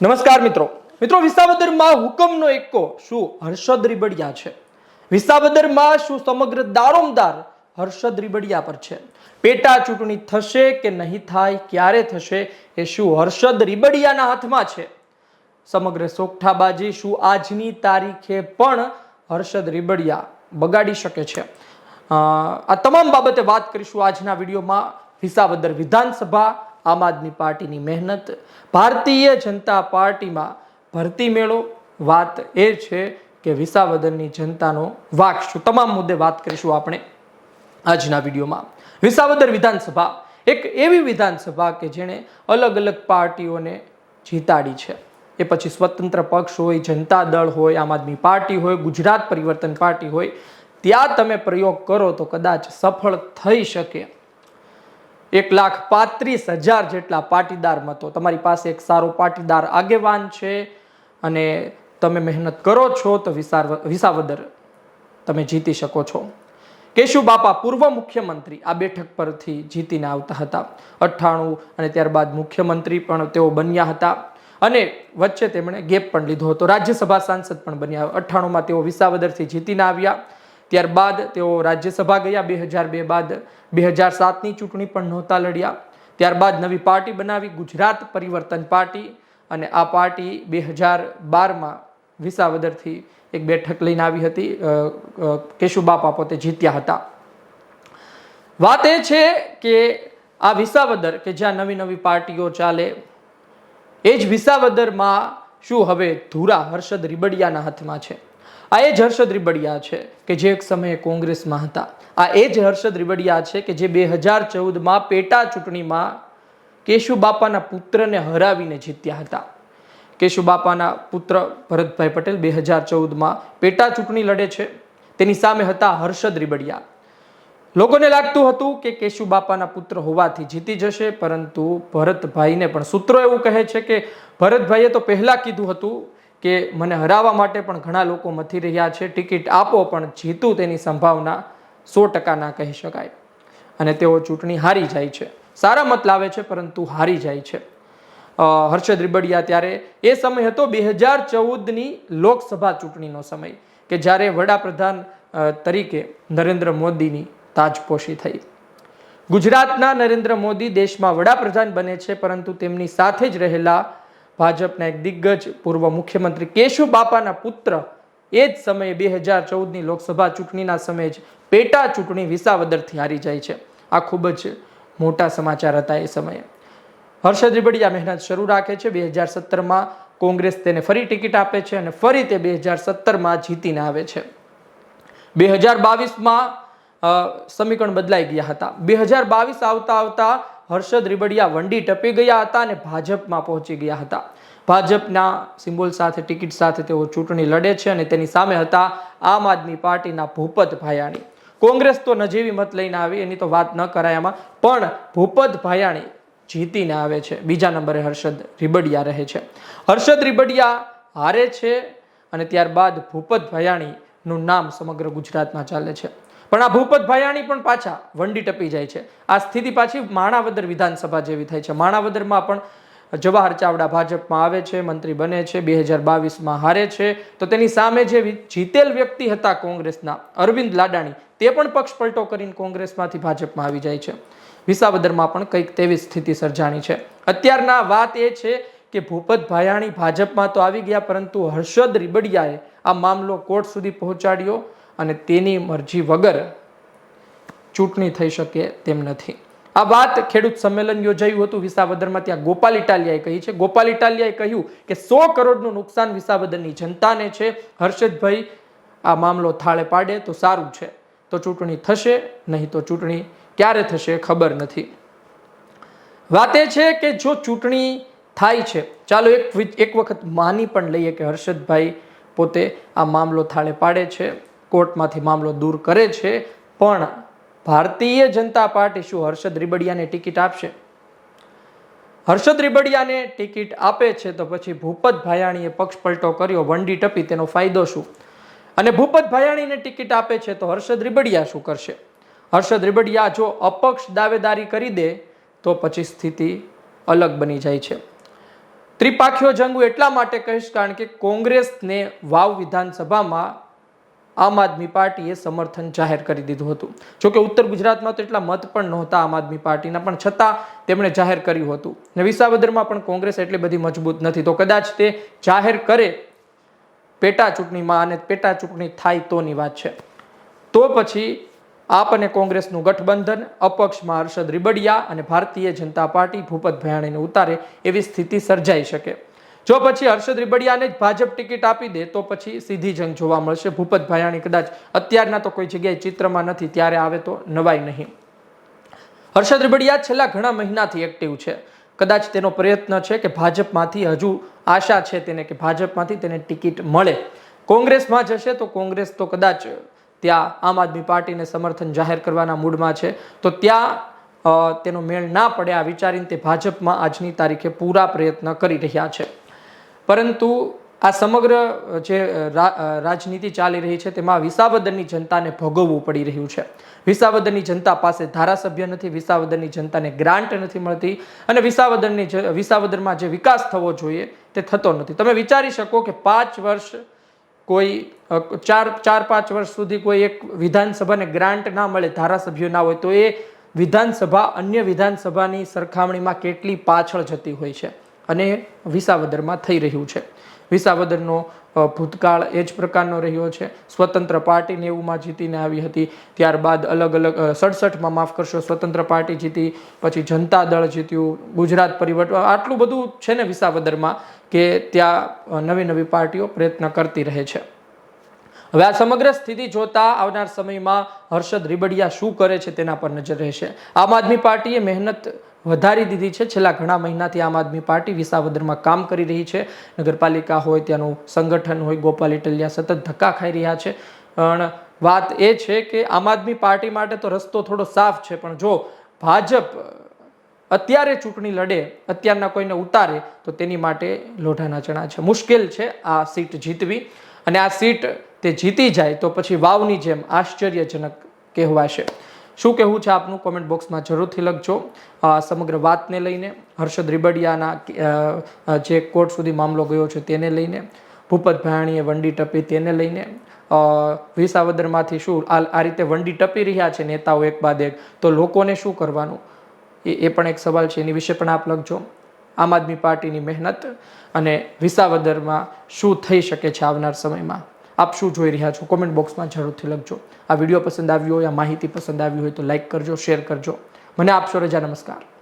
નમસ્કાર મિત્રો. મિત્રો, વિસાવદરમાં હુકમનો એકો શું હર્ષદ રીબડિયા છે? વિસાવદરમાં શું સમગ્ર દારોમદાર હર્ષદ રીબડિયા પર છે? પેટા ચૂંટણી થશે કે નહીં થાય, ક્યારે થશે, એ શું હર્ષદ રીબડિયાના હાથમાં છે? સમગ્ર સોગઠાબાજી શું આજની તારીખે પણ હર્ષદ રીબડિયા બગાડી શકે છે? આ તમામ બાબતે વાત કરીશું આજના વિડીયોમાં વિસાવદર વિધાનસભા આમ આદમી પાર્ટીની મહેનત. ભારતીય જનતા પાર્ટીમાં ભરતી મેળો, વાત એ છે કે વિસાવદરની જનતાનો વાક શું? તમામ મુદ્દે વાત કરીશું આપણે આજના વિડીયોમાં. વિસાવદર વિધાનસભા, એક એવી વિધાનસભા કે જેણે અલગ અલગ પાર્ટીઓને જીતાડી છે. એ પછી સ્વતંત્ર પક્ષ હોય, જનતા દળ હોય, આમ આદમી પાર્ટી હોય, ગુજરાત પરિવર્તન પાર્ટી હોય, ત્યાં તમે પ્રયોગ કરો તો કદાચ સફળ થઈ શકે. એક લાખ પાંત્રીસ હજાર જેટલા પાટીદાર મતો. તમારી પાસે એક સારો પાટીદાર આગેવાન છે અને તમે મહેનત કરો છો તો વિસાર વિસાવદર તમે જીતી શકો છો. કેશુ બાપા પૂર્વ મુખ્યમંત્રી આ બેઠક પરથી જીતીને આવતા હતા. અઠ્ઠાણું અને ત્યારબાદ મુખ્યમંત્રી પણ તેઓ બન્યા હતા અને વચ્ચે તેમણે ગેપ પણ લીધો હતો. રાજ્યસભા સાંસદ પણ બન્યા. અઠ્ઠાણુંમાં તેઓ વિસાવદરથી જીતીને આવ્યા. ત્યારબાદ તેઓ રાજ્યસભા ગયા. બે હજાર બે બાદ બે હજાર સાતની ચૂંટણી પણ નહોતા લડ્યા. ત્યારબાદ નવી પાર્ટી બનાવી. ગુજરાત પરિવર્તન પાર્ટી અને આ પાર્ટી બે હજાર બારમાં વિસાવદરથી એક બેઠક લઈને આવી હતી. કેશુબાપા પોતે જીત્યા હતા. વાત એ છે કે આ વિસાવદર કે જ્યાં નવી નવી પાર્ટીઓ ચાલે, એ જ વિસાવદરમાં શું હવે ધુરા હર્ષદ રીબડિયાના હાથમાં છે? આ એ જ હર્ષદ રીબડિયા છે કે જે એક સમયે કોંગ્રેસમાં હતા. આ એ જ હર્ષદ રીબડિયા છે કે જે બે હજાર ચૌદમાં પેટા ચૂંટણીમાં કેશુબાપાના પુત્રને હરાવીને જીત્યા હતા. કેશુબાપાના પુત્ર ભરતભાઈ પટેલ બે હજાર ચૌદમાં પેટા ચૂંટણી લડે છે. તેની સામે હતા હર્ષદ રીબડિયા. લોકોને લાગતું હતું કે કેશુબાપાના પુત્ર હોવાથી જીતી જશે, પરંતુ ભરતભાઈને પણ સૂત્રો એવું કહે છે કે ભરતભાઈએ તો પહેલાં કીધું હતું કે મને હરાવવા માટે પણ ઘણા લોકો મથી રહ્યા છે. ટિકિટ આપો પણ જીતું તેની સંભાવના સો ટકા ના કહી શકાય. અને તેઓ ચૂંટણી હારી જાય છે. સારા મત લાવે છે, પરંતુ હારી જાય છે. હર્ષદ રીબડિયા, ત્યારે એ સમય હતો બે હજાર ચૌદની લોકસભા ચૂંટણીનો સમય, કે જ્યારે વડાપ્રધાન તરીકે નરેન્દ્ર મોદીની તાજપોશી થઈ. ગુજરાતના નરેન્દ્ર મોદી દેશમાં વડાપ્રધાન બને છે, પરંતુ તેમની સાથે જ રહેલા ભાજપના એક દિગ્ગજ પૂર્વ મુખ્યમંત્રી કેશુ બાપાના પુત્ર એ જ સમયે બે હજાર ચૌદની લોકસભા ચૂંટણીના સમયે જ પેટા ચૂંટણી વિસાવદરથી હારી જાય છે. આ ખૂબ જ મોટા સમાચાર હતા એ સમયે. હર્ષદ રીબડિયા મહેનત શરૂ રાખે છે. બે હજાર સત્તરમાં કોંગ્રેસ તેને ફરી ટિકિટ આપે છે અને ફરી તે બે હજાર સત્તરમાં જીતીને આવે છે. બે હજાર બાવીસમાં સમીકરણ બદલાઈ ગયા હતા. બે હજાર બાવીસ આવતા આવતા હર્ષદ રીબડિયા વંડી ટપી ગયા હતા અને ભાજપમાં પહોંચી ગયા હતા. ભાજપના સિમ્બોલ સાથે, ટિકિટ સાથે તેઓ ચૂંટણી લડે છે અને તેની સામે હતા આમ આદમી પાર્ટીના ભૂપત ભાયાણી. કોંગ્રેસ તો નજીવી મત લઈને આવી, એની તો વાત ન કરાય આમાં, પણ ભૂપત ભાયાણી જીતીને આવે છે. બીજા નંબરે હર્ષદ રીબડિયા રહે છે. હર્ષદ રીબડિયા હારે છે અને ત્યારબાદ ભૂપત ભયાણીનું નામ સમગ્ર ગુજરાતમાં ચાલે છે. પણ આ ભૂપત ભાયાણી પણ પાછા વંડી ટપી જાય છે. આ સ્થિતિ પાછી માણાવદર વિધાનસભા જેવી થાય છે. માણાવદરમાં પણ જવાહર ચાવડા ભાજપમાં આવે છે, મંત્રી બને છે બે હજાર બાવીસમાં હારે છે. તો તેની સામે જે જીતેલ વ્યક્તિ હતા કોંગ્રેસના, અરવિંદ લાડાણી, તે પણ પક્ષ પલટો કરીને કોંગ્રેસમાંથી ભાજપમાં આવી જાય છે. વિસાવદરમાં પણ કંઈક તેવી સ્થિતિ સર્જાણી છે. અત્યારના વાત એ છે કે ભૂપત ભાયાણી ભાજપમાં તો આવી ગયા, પરંતુ હર્ષદ રીબડિયાએ આ મામલો કોર્ટ સુધી પહોંચાડ્યો. અને તેની મરજી વગર ચૂંટણી થઈ શકે તેમ નથી. આ વાત ખેડૂત સંમેલન યોજાયું હતું વિસાવદરમાં, ત્યાં ગોપાલ ઇટાલિયાએ કહી છે. ગોપાલ ઇટાલિયાએ કહ્યું કે સો કરોડનું નુકસાન વિસાવદરની જનતાને છે. હર્ષદભાઈ, આ મામલો થાળે પાડે તો સારું છે. તો ચૂંટણી થશે, નહીં તો ચૂંટણી ક્યારે થશે ખબર નથી. વાત એ છે કે જો ચૂંટણી થાય છે, ચાલો એક એક વખત માની પણ લઈએ કે હર્ષદભાઈ પોતે આ મામલો થાળે પાડે છે. કોર્ટમાંથી મામલો દૂર કરે છે, પણ ભારતીય જનતા પાર્ટી શું હર્ષદ રીબડિયાને ટિકિટ આપશે? હર્ષદ રીબડિયાને ટિકિટ આપે છે તો પછી ભૂપત ભાયાણીએ પક્ષ પલટો કર્યો, વંડી ટપી, તેનો ફાયદો શું? અને ભૂપત ભાયાણીને ટિકિટ આપે છે તો હર્ષદ રીબડિયા શું કરશે? હર્ષદ રીબડિયા જો અપક્ષ દાવેદારી કરી દે, તો પછી સ્થિતિ અલગ બની જાય છે. ત્રિપાખીઓ જંગ એટલા માટે કહીશ કારણ કે કોંગ્રેસને વાવ વિધાનસભામાં આમ આદમી પાર્ટીએ સમર્થન જાહેર કરી દીધું હતું. જોકે ઉત્તર ગુજરાતમાં તો એટલા મત પણ નહોતા આમ આદમી પાર્ટીના, પણ છતાં તેમણે જાહેર કર્યું હતું. ને વિસાવદરમાં પણ કોંગ્રેસ એટલી બધી મજબૂત નથી. તો કદાચ તે જાહેર કરે પેટા ચૂંટણીમાં અને પેટા ચૂંટણી થાય તોની વાત છે. તો પછી આપ અને કોંગ્રેસનું ગઠબંધન અપક્ષમાં હર્ષદ રીબડિયા અને ભારતીય જનતા પાર્ટી ભૂપત ભયાણીને ઉતારે એવી સ્થિતિ સર્જાઈ શકે. જો પછી હર્ષદ રીબડિયાને જ ભાજપ ટિકિટ આપી દે, તો પછી સીધી જંગ જોવા મળશે. ભૂપત ભાયાણી કદાચ અત્યારના તો કોઈ જગ્યાએ ચિત્રમાં નથી, ત્યારે આવે તો નવાય નહીં. હર્ષદ રીબડિયા છેલ્લા ઘણા મહિનાથી એક્ટિવ છે. કદાચ તેનો પ્રયત્ન છે કે ભાજપમાંથી હજુ આશા છે તેને કે ભાજપમાંથી તેને ટિકિટ મળે. કોંગ્રેસમાં જશે તો કોંગ્રેસ તો કદાચ ત્યાં આમ આદમી પાર્ટીને સમર્થન જાહેર કરવાના મૂડમાં છે. તો ત્યાં તેનો મેળ ના પડે આ વિચારીને તે ભાજપમાં આજની તારીખે પૂરા પ્રયત્ન કરી રહ્યા છે. પરંતુ આ સમગ્ર જે રાજનીતિ ચાલી રહી છે તેમાં વિસાવદરની જનતાને ભોગવવું પડી રહ્યું છે. વિસાવદરની જનતા પાસે ધારાસભ્ય નથી, વિસાવદરની જનતાને ગ્રાન્ટ નથી મળતી અને વિસાવદરની વિસાવદનમાં જે વિકાસ થવો જોઈએ તે થતો નથી. તમે વિચારી શકો કે પાંચ વર્ષ કોઈ ચાર ચાર, પાંચ વર્ષ સુધી કોઈ એક વિધાનસભાને ગ્રાન્ટ ના મળે, ધારાસભ્યો ના હોય, તો એ વિધાનસભા અન્ય વિધાનસભાની સરખામણીમાં કેટલી પાછળ જતી હોય છે? અને વિસાવદરમાં થઈ રહ્યું છે. વિસાવદરનો ભૂતકાળ એ જ પ્રકારનો રહ્યો છે. સ્વતંત્ર પાર્ટી નેવુંમાં જીતીને આવી હતી. ત્યારબાદ અલગ અલગ સડસઠમાં માફ કરશો, સ્વતંત્ર પાર્ટી જીતી, પછી જનતા દળ જીત્યું, ગુજરાત પરિવર્તન, આટલું બધું છે ને વિસાવદરમાં કે ત્યાં નવી નવી પાર્ટીઓ પ્રયત્ન કરતી રહે છે. હવે આ સમગ્ર સ્થિતિ જોતા આવનાર સમયમાં હર્ષદ રીબડિયા શું કરે છે તેના પર નજર રહેશે. આમ આદમી પાર્ટીએ મહેનત વધારી દીધી છે. છેલ્લા ઘણા મહિનાથી આમ આદમી પાર્ટી વિસાવદરમાં કામ કરી રહી છે. નગરપાલિકા હોય, ત્યાંનું સંગઠન હોય, ગોપાલ ઇટલિયા સતત ધક્કા ખાઈ રહ્યા છે. પણ વાત એ છે કે આમ આદમી પાર્ટી માટે તો રસ્તો થોડો સાફ છે. પણ જો ભાજપ અત્યારે ચૂંટણી લડે, અત્યારના કોઈને ઉતારે, તો તેની માટે લોઢાના ચણા છે. મુશ્કેલ છે આ સીટ જીતવી. અને આ સીટ તે જીતી જાય તો પછી વાવની જેમ આશ્ચર્યજનક કહેવાશે. શું કહેવું છે આપનું? કોમેન્ટ બોક્સમાં જરૂરથી લખજો. આ સમગ્ર વાતને લઈને, હર્ષદ રીબડિયાના જે કોર્ટ સુધી મામલો ગયો છે તેને લઈને, ભૂપત ભાયાણીએ વંડી ટપી તેને લઈને વિસાવદરમાંથી શું આ આ રીતે વંડી ટપી રહ્યા છે નેતાઓ એક બાદ એક, તો લોકોને શું કરવાનું? એ એ પણ એક સવાલ છે, એની વિશે પણ આપ લખજો. આમ આદમી પાર્ટીની મહેનત અને વિસાવદરમાં શું થઈ શકે છે આવનાર સમયમાં? આપ શું જોઈ રહ્યા છો? કોમેન્ટ બોક્સમાં જરૂરથી લખજો. આ વીડિયો પસંદ આવ્યો હોય, આ માહિતી પસંદ આવી હોય તો લાઈક કરજો શેર કરજો. મને આપશો રજા. નમસ્કાર.